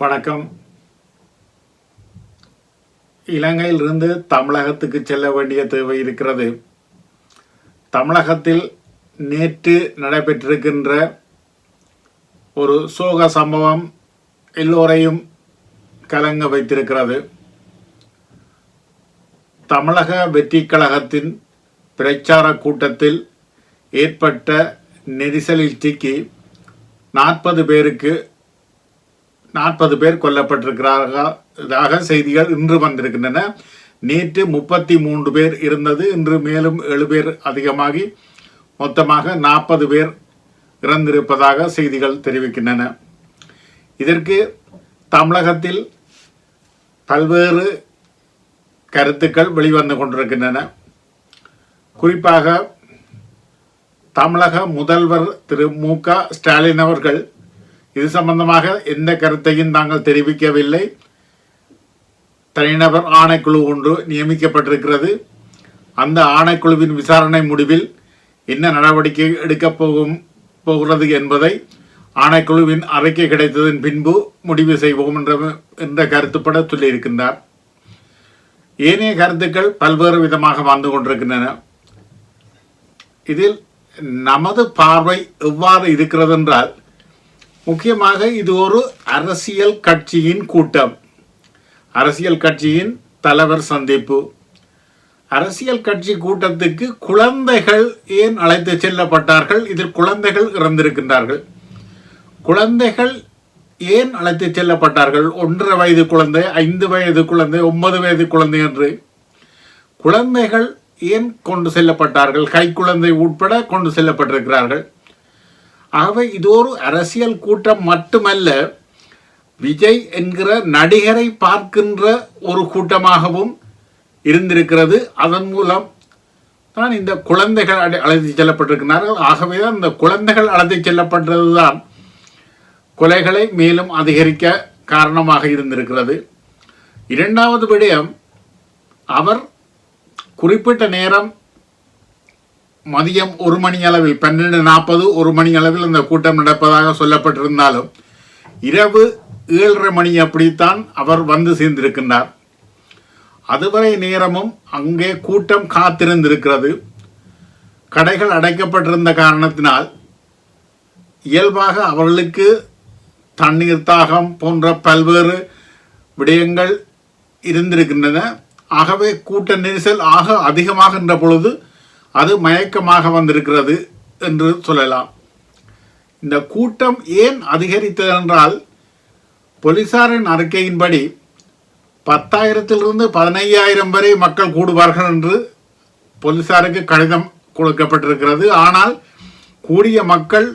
வணக்கம். இலங்கையிலிருந்து தமிழகத்துக்கு செல்ல வேண்டிய தேவை இருக்கிறது. தமிழகத்தில் நேற்று நடைபெற்றிருக்கின்ற ஒரு சோக சம்பவம் எல்லோரையும் கலங்க வைத்திருக்கிறது. தமிழக வெற்றி கழகத்தின் பிரச்சார கூட்டத்தில் ஏற்பட்ட நெரிசலில் சிக்கி நாற்பது பேருக்கு நாற்பது பேர் கொல்லப்பட்டிருக்கிறார்களாக செய்திகள் இன்று வந்திருக்கின்றன. நேற்று முப்பத்தி மூன்று பேர் இருந்தது. இன்று மேலும் ஏழு பேர் அதிகமாகி மொத்தமாக நாற்பது பேர் இறந்திருப்பதாக செய்திகள் தெரிவிக்கின்றன. இதற்கு தமிழகத்தில் பல்வேறு கருத்துக்கள் வெளிவந்து கொண்டிருக்கின்றன. குறிப்பாக தமிழக முதல்வர் திரு மு க ஸ்டாலின் அவர்கள் இது சம்பந்தமாக எந்த கருத்தையும் தாங்கள் தெரிவிக்கவில்லை. தனிநபர் ஆணைக்குழு ஒன்று நியமிக்கப்பட்டிருக்கிறது. அந்த ஆணைக்குழுவின் விசாரணை முடிவில் என்ன நடவடிக்கை எடுக்கப் போகும் போகிறது என்பதை ஆணைக்குழுவின் அறிக்கை கிடைத்ததன் பின்பு முடிவு செய்வோம் என்ற என்ற கருத்துப்பட சொல்லியிருக்கின்றார். ஏனைய கருத்துக்கள் பல்வேறு விதமாக வந்து கொண்டிருக்கின்றன. இதில் நமது பார்வை எவ்வாறு இருக்கிறது என்றால் முக்கியமாக இது ஒரு அரசியல் கட்சியின் கூட்டம். அரசியல் கட்சியின் தலைவர் சந்திப்பு. அரசியல் கட்சி கூட்டத்துக்கு குழந்தைகள் ஏன் அழைத்து செல்லப்பட்டார்கள்? இதில் குழந்தைகள் இறந்திருக்கின்றார்கள். குழந்தைகள் ஏன் அழைத்து செல்லப்பட்டார்கள்? ஒன்றரை வயது குழந்தை ஐந்து வயது குழந்தை ஒன்பது வயது குழந்தை என்று. குழந்தைகள் ஏன் கொண்டு செல்லப்பட்டார்கள்? கை குழந்தை உட்பட கொண்டு செல்லப்பட்டிருக்கிறார்கள். ஆகவே இது ஒரு அரசியல் கூட்டம் மட்டுமல்ல விஜய் என்கிற நடிகரை பார்க்கின்ற ஒரு கூட்டமாகவும் இருந்திருக்கிறது. அதன் மூலம் தான் இந்த குழந்தைகள் அழை- அழைத்து செல்லப்பட்டிருக்கிறார்கள். ஆகவே தான் இந்த குழந்தைகள் அழைத்து செல்லப்பட்டதுதான் கொலைகளை மேலும் அதிகரிக்க காரணமாக இருந்திருக்கிறது. இரண்டாவது விடயம் அவர் குறிப்பிட்ட நேரம் மதியம் ஒரு மணி அளவில் பன்னெண்டு நாற்பது ஒரு மணி அளவில் இந்த கூட்டம் நடப்பதாக சொல்லப்பட்டிருந்தாலும் இரவு ஏழரை மணி அப்படித்தான் அவர் வந்து சேர்ந்திருக்கின்றார். அதுவரை நேரமும் அங்கே கூட்டம் காத்திருந்திருக்கிறது. கடைகள் அடைக்கப்பட்டிருந்த காரணத்தினால் இயல்பாக அவர்களுக்கு தண்ணீர் தாகம் போன்ற பல்வேறு விடயங்கள் இருந்திருக்கின்றன. ஆகவே கூட்ட நெரிசல் ஆக அதிகமாகின்ற பொழுது அது மயக்கமாக வந்திருக்கிறது என்று சொல்லலாம். இந்த கூட்டம் ஏன் அதிகரித்தது என்றால் போலீசாரின் அறிக்கையின்படி பத்தாயிரத்திலிருந்து பதினையாயிரம் வரை மக்கள் கூடுவார்கள் என்று போலீசாருக்கு கடிதம் கொடுக்கப்பட்டிருக்கிறது. ஆனால் கூடிய மக்கள்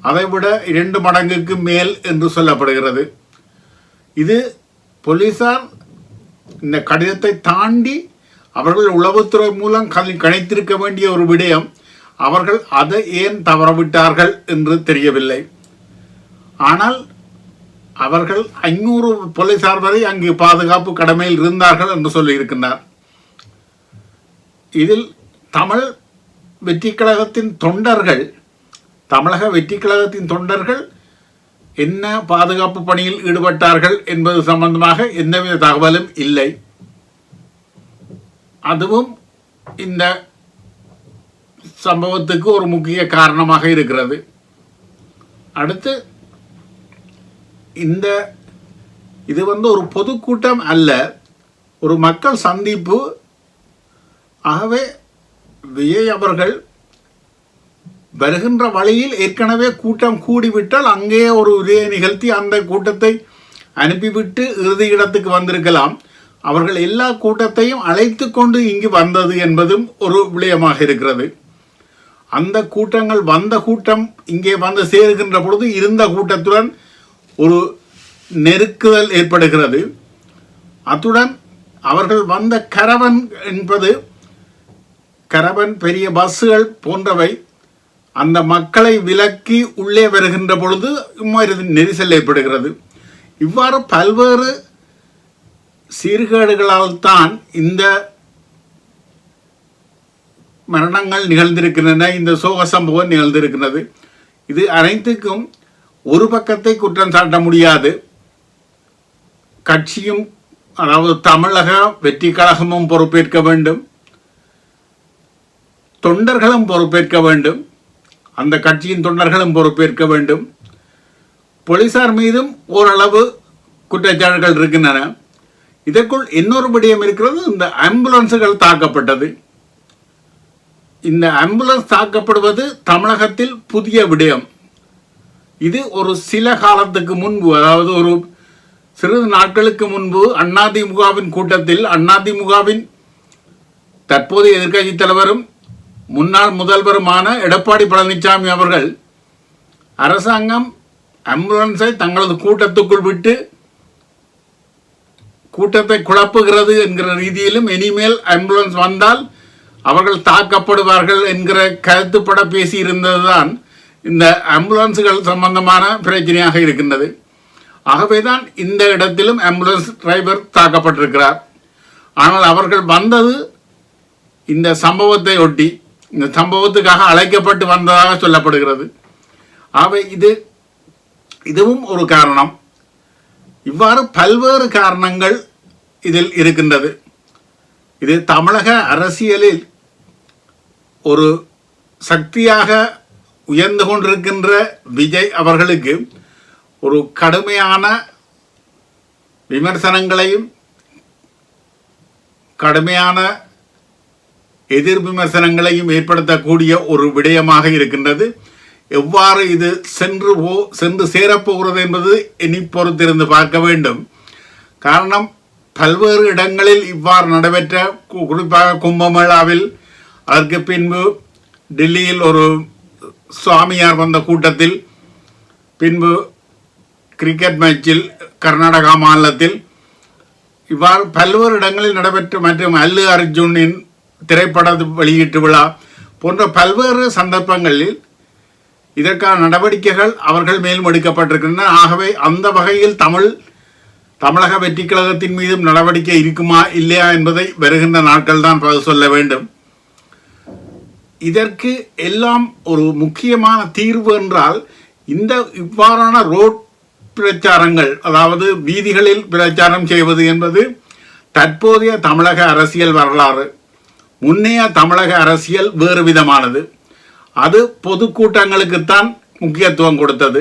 அதைவிட இரண்டு மடங்குக்கு மேல் என்று சொல்லப்படுகிறது. இது போலீசார் இந்த கடிதத்தை தாண்டி அவர்கள் உளவுத்துறை மூலம் கணித்திருக்க வேண்டிய ஒரு விடயம். அவர்கள் அதை ஏன் தவறவிட்டார்கள் என்று தெரியவில்லை. ஆனால் அவர்கள் ஐநூறு போலீசார் வரை அங்கு பாதுகாப்பு கடமையில் இருந்தார்கள் என்று சொல்லியிருக்கின்றார். இதில் தமிழ் வெற்றி கழகத்தின் தொண்டர்கள் தமிழக வெற்றி கழகத்தின் தொண்டர்கள் என்ன பாதுகாப்பு பணியில் ஈடுபட்டார்கள் என்பது சம்பந்தமாக எந்தவித தகவலும் இல்லை. அதுவும் இந்த சம்பவத்துக்கு ஒரு முக்கிய காரணமாக இருக்கிறது. அடுத்து இந்த இது வந்து ஒரு பொதுக்கூட்டம் அல்ல ஒரு மக்கள் சந்திப்பு. ஆகவே விஜய் அவர்கள் வருகின்ற வழியில் ஏற்கனவே கூட்டம் கூடிவிட்டால் அங்கேயே ஒரு உரையை நிகழ்த்தி அந்த கூட்டத்தை அனுப்பிவிட்டு இறுதி இடத்துக்கு வந்திருக்கலாம். அவர்கள் எல்லா கூட்டத்தையும் அழைத்து கொண்டு இங்கு வந்தது என்பதும் ஒரு விடயமாக இருக்கிறது. அந்த கூட்டங்கள் வந்த கூட்டம் இங்கே வந்து சேருகின்ற பொழுது இருந்த கூட்டத்துடன் ஒரு நெருக்குதல் ஏற்படுகிறது. அத்துடன் அவர்கள் வந்த கரவன் என்பது கரவன் பெரிய பஸ்ஸுகள் போன்றவை அந்த மக்களை விலக்கி உள்ளே வருகின்ற பொழுது இம்மாதிரி நெரிசல் ஏற்படுகிறது. இவ்வாறு பல்வேறு சீர்கேடுகளால் தான் இந்த மரணங்கள் நிகழ்ந்திருக்கின்றன இந்த சோக சம்பவம் நிகழ்ந்திருக்கிறது. இது அனைத்துக்கும் ஒரு பக்கத்தை குற்றம் சாட்ட முடியாது. கட்சியும் அதாவது தமிழக வெற்றி கழகமும் பொறுப்பேற்க வேண்டும். தொண்டர்களும் பொறுப்பேற்க வேண்டும். அந்த கட்சியின் தொண்டர்களும் பொறுப்பேற்க வேண்டும். போலீசார் மீதும் ஓரளவு குற்றச்சாட்டுகள் இருக்கின்றன. இதற்குள் இன்னொரு விடயம் இருக்கிறது. இந்த ஆம்புலன்ஸுகள் தாக்கப்பட்டது. இந்த ஆம்புலன்ஸ் தாக்கப்படுவது தமிழகத்தில் புதிய விடயம். இது ஒரு சில காலத்துக்கு முன்பு அதாவது ஒரு சிறிது நாட்களுக்கு முன்பு அதிமுகவின் கூட்டத்தில் அதிமுகவின் தற்போதைய எதிர்க்கட்சி தலைவரும் முன்னாள் முதல்வருமான எடப்பாடி பழனிசாமி அவர்கள் அரசாங்கம் ஆம்புலன்ஸை தங்களது கூட்டத்துக்குள் விட்டு கூட்டத்தை குழப்புகிறது என்கிற ரீதியிலும் இனிமேல் ஆம்புலன்ஸ் வந்தால் அவர்கள் தாக்கப்படுவார்கள் என்கிற கருத்துப்பட பேசியிருந்ததுதான் இந்த ஆம்புலன்ஸுகள் சம்பந்தமான பிரச்சனையாக இருக்கின்றது. ஆகவேதான் இந்த இடத்திலும் ஆம்புலன்ஸ் டிரைவர் தாக்கப்பட்டிருக்கிறார். ஆனால் அவர்கள் வந்தது இந்த சம்பவத்தை ஒட்டி இந்த சம்பவத்துக்காக அழைக்கப்பட்டு வந்ததாக சொல்லப்படுகிறது. ஆகவே இது இதுவும் ஒரு காரணம். இவ்வாறு பல்வேறு காரணங்கள் இதில் இருக்கின்றது. இது தமிழக அரசியலில் ஒரு சக்தியாக உயர்ந்து கொண்டிருக்கின்ற விஜய் அவர்களுக்கு ஒரு கடுமையான விமர்சனங்களையும் கடுமையான எதிர் விமர்சனங்களையும் ஏற்படுத்தக்கூடிய ஒரு விடயமாக இருக்கின்றது. எவ்வாறு இது சென்று போ சென்று சேரப்போகிறது என்பது இனி பொறுத்திருந்து பார்க்க வேண்டும். காரணம் பல்வேறு இடங்களில் இவ்வாறு நடைபெற்ற குறிப்பாக கும்பமேளாவில் அதற்கு பின்பு டெல்லியில் ஒரு சுவாமியார் வந்த கூட்டத்தில் பின்பு கிரிக்கெட் மேட்சில் கர்நாடகா மாநிலத்தில் இவ்வாறு பல்வேறு இடங்களில் நடைபெற்ற மற்றும் அல்லு அர்ஜுனின் திரைப்பட வெளியீட்டு விழா போன்ற பல்வேறு சந்தர்ப்பங்களில் இதற்கான நடவடிக்கைகள் அவர்கள் மேலும் எடுக்கப்பட்டிருக்கின்றன. ஆகவே அந்த வகையில் தமிழ் தமிழக வெற்றிக்கழகத்தின் மீதும் நடவடிக்கை இருக்குமா இல்லையா என்பதை வருகின்ற நாட்கள் தான் பதில் சொல்ல வேண்டும். இதற்கு எல்லாம் ஒரு முக்கியமான தீர்வு என்றால் இந்த இவ்வாறான ரோட் பிரச்சாரங்கள் அதாவது வீதிகளில் பிரச்சாரம் செய்வது என்பது தற்போதைய தமிழக அரசியல் வரலாறு. முன்னைய தமிழக அரசியல் வேறு விதமானது. அது பொதுக்கூட்டங்களுக்குத்தான் முக்கியத்துவம் கொடுத்தது.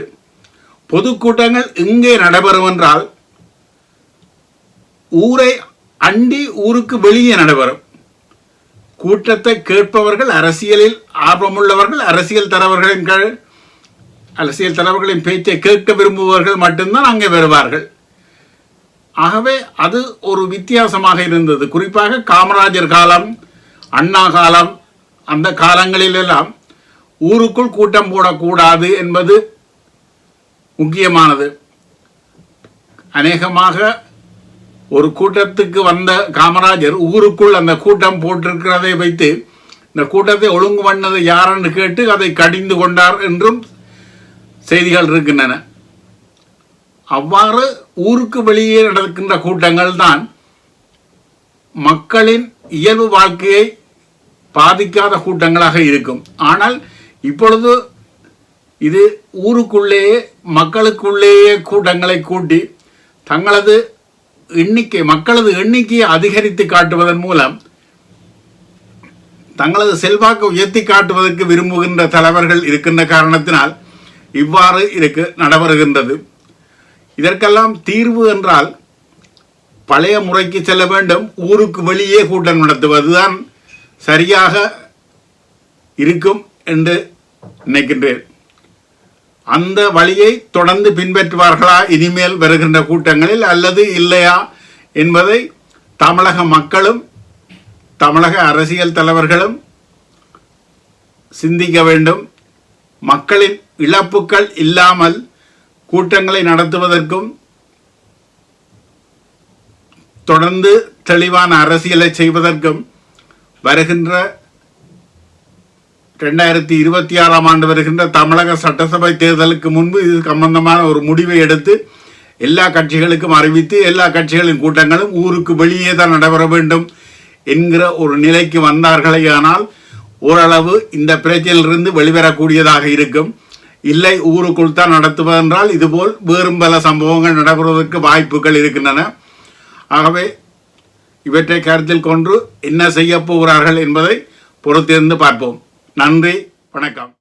பொதுக்கூட்டங்கள் இங்கே நடைபெறும் என்றால் ஊரை அண்டி ஊருக்கு வெளியே நடைபெறும். கூட்டத்தை கேட்பவர்கள் அரசியலில் ஆர்வமுள்ளவர்கள் அரசியல் தலைவர்களின் கீழ் அரசியல் தலைவர்களின் பேச்சை கேட்க விரும்புபவர்கள் மட்டும்தான் அங்கே வருவார்கள். ஆகவே அது ஒரு வித்தியாசமாக இருந்தது. குறிப்பாக காமராஜர் காலம் அண்ணா காலம் அந்த காலங்களிலெல்லாம் ஊருக்குள் கூட்டம் போடக்கூடாது என்பது முக்கியமானது. அநேகமாக ஒரு கூட்டத்துக்கு வந்த காமராஜர் ஊருக்குள் அந்த கூட்டம் போட்டிருக்கிறதை வைத்து இந்த கூட்டத்தை ஒழுங்கு பண்ணது யாரென்று கேட்டு அதை கடிந்து கொண்டார் என்றும் செய்திகள் இருக்கின்றன. அவ்வாறு ஊருக்கு வெளியே நடக்கின்ற கூட்டங்கள் தான் மக்களின் இயல்பு வாழ்க்கையை பாதிக்காத கூட்டங்களாக இருக்கும். ஆனால் இப்பொழுது இது ஊருக்குள்ளேயே மக்களுக்குள்ளேயே கூட்டங்களை கூட்டி தங்களது எண்ணிக்கை மக்களது எண்ணிக்கையை அதிகரித்து காட்டுவதன் மூலம் தங்களது செல்வாக்கு உயர்த்தி காட்டுவதற்கு விரும்புகின்ற தலைவர்கள் இருக்கின்ற காரணத்தினால் இவ்வாறு இருக்கு நடைபெறுகின்றது. இதற்கெல்லாம் தீர்வு என்றால் பழைய முறைக்கு செல்ல வேண்டும் ஊருக்கு வெளியே கூட்டம் நடத்துவதுதான் சரியாக இருக்கும் என்று நினைக்கின்றேன். அந்த வழியை தொடர்ந்து பின்பற்றுவார்களா? இனிமேல் வருகின்ற கூட்டங்களில் அல்லது இல்லையா? என்பதை தமிழக மக்களும் தமிழக அரசியல் தலைவர்களும் சிந்திக்க வேண்டும். மக்களின் இழப்புக்கள் இல்லாமல் கூட்டங்களை நடத்துவதற்கும் தொடர்ந்து தெளிவான அரசியலை செய்வதற்கும் வருகின்ற ரெண்டாயிரத்தி இருபத்தி ஆறாம் ஆண்டு வருகின்ற தமிழக சட்டசபை தேர்தலுக்கு முன்பு இது சம்பந்தமான ஒரு முடிவை எடுத்து எல்லா கட்சிகளுக்கும் அறிவித்து எல்லா கட்சிகளின் கூட்டங்களும் ஊருக்கு வெளியே தான் நடைபெற வேண்டும் என்கிற ஒரு நிலைக்கு வந்தார்களே ஆனால் ஓரளவு இந்த பிரச்சனையிலிருந்து வெளிவரக்கூடியதாக இருக்கும். இல்லை ஊருக்குள் தான் நடத்துவதென்றால் இதுபோல் வேறும் பல சம்பவங்கள் நடைபெறுவதற்கு வாய்ப்புகள் இருக்கின்றன. ஆகவே இவற்றை கருத்தில் கொண்டு என்ன செய்ய போகிறார்கள் என்பதை பொறுத்திருந்து பார்ப்போம். நன்றி வணக்கம்.